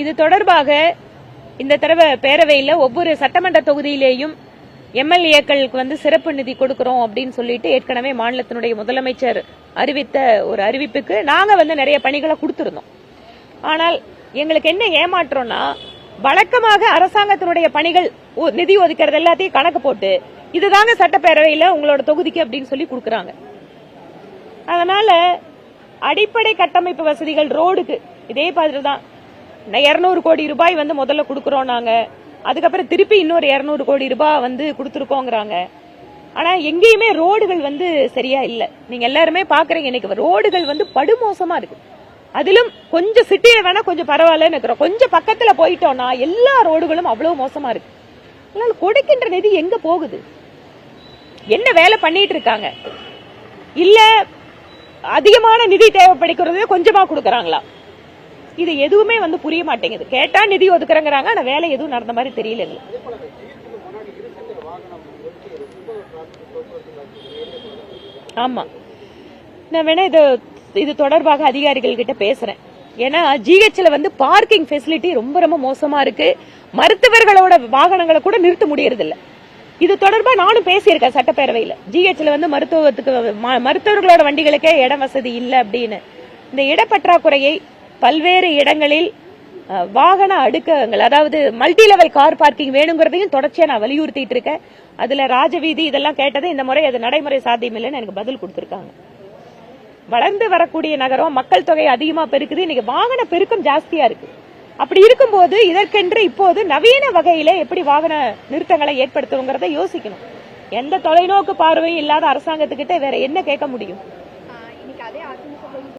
இது தொடர்பாக இந்த தடவை பேரவையில் ஒவ்வொரு சட்டமன்ற தொகுதியிலேயும் எம்எல்ஏக்களுக்கு வந்து சிறப்பு நிதி கொடுக்கிறோம் அப்படின்னு சொல்லிட்டு ஏற்கனவே மாநிலத்தினுடைய முதலமைச்சர் அறிவித்த ஒரு அறிவிப்புக்கு நாங்கள் வந்து நிறைய பணிகளை கொடுத்துருந்தோம். ஆனால் எங்களுக்கு என்ன ஏமாற்றம்னா வழக்கமாக அரசாங்கத்தினுடைய பணிகள் நிதி ஒதுக்கிறது எல்லாத்தையும் கணக்கு போட்டு இதுதாங்க சட்டப்பேரவையில் உங்களோட தொகுதிக்கு அப்படின்னு சொல்லி கொடுக்குறாங்க. அதனால அடிப்படை கட்டமைப்பு வசதிகள் ரோடுக்கு இதே மாதிரி தான் இரநூறு கோடி ரூபாய் வந்து முதல்ல கொடுக்குறோம் நாங்க. அதுக்கப்புறம் திருப்பி இன்னொரு இரநூறு கோடி ரூபாய் வந்து கொடுத்துருக்கோங்கிறாங்க. ஆனா எங்கேயுமே ரோடுகள் வந்து சரியா இல்லை. நீங்க எல்லாருமே பார்க்குறீங்க இன்னைக்கு ரோடுகள் வந்து படுமோசமாக இருக்கு. அதிலும் கொஞ்சம் சிட்டியில் வேணா கொஞ்சம் பரவாயில்லன்னு இருக்கிறோம் கொஞ்சம் பக்கத்துல போயிட்டோம்னா எல்லா ரோடுகளும் அவ்வளவு மோசமா இருக்கு. அதனால கொடுக்கின்ற நிதி எங்க போகுது? என்ன வேலை பண்ணிட்டு இருக்காங்க? இல்லை அதிகமான நிதி தேவைப்படுகிறது கொஞ்சமா கொடுக்கறாங்களா? இது எதுவுமே வந்து புரிய மாட்டேங்குது. கேட்டா நிதி ஒதுக்குறங்கிறாங்க ஆனா வேலை எதுவும் நடந்த மாதிரி தெரியல ஆமா. நான் வேணா இது இது தொடர்பாக அதிகாரிகள் கிட்ட பேசுறேன். ஏன்னா ஜிஹெச்ல வந்து பார்க்கிங் ஃபெசிலிட்டி ரொம்ப ரொம்ப மோசமா இருக்கு. மருத்துவர்களோட வாகனங்களை கூட நிறுத்த முடியறது இல்ல இது தொடர்பா நானும் பேசியிருக்கேன் சட்டப்பேரவையில. ஜிஹெச்ல வந்து மருத்துவத்துக்கு ம- மருத்துவர்களோட வண்டிகளுக்கே இடம் வசதி இல்லை அப்படின்னு. இந்த இடப்பற்றாக்குறையை பல்வேறு இடங்களில் வாகன அடுக்கங்கள் அதாவது மல்டி லெவல் கார் பார்க்கிங் வேணுங்கிறதையும் தொடர்ச்சியாக நான் வலியுறுத்திட்டு இருக்கேன். அதுல ராஜவீதி இதெல்லாம் கேட்டது இந்த முறை அது நடைமுறை சாத்தியமில்லைன்னு எனக்கு பதில் கொடுத்துருக்காங்க. வளர்ந்து வரக்கூடிய நகரம் மக்கள் தொகை அதிகமா பெருக்குது இன்னைக்கு வாகன பெருக்கம் ஜாஸ்தியா இருக்கு. அப்படி இருக்கும்போது இதற்கென்று இப்போது நவீன வகையில எப்படி வாகன நிறுத்தங்களை ஏற்படுத்துவோங்கிறத யோசிக்கணும். எந்த தொலைநோக்கு பார்வையும் இல்லாத அரசாங்கத்துக்கிட்ட வேற என்ன கேட்க முடியும்? இன்னைக்கு அதே அதிமுக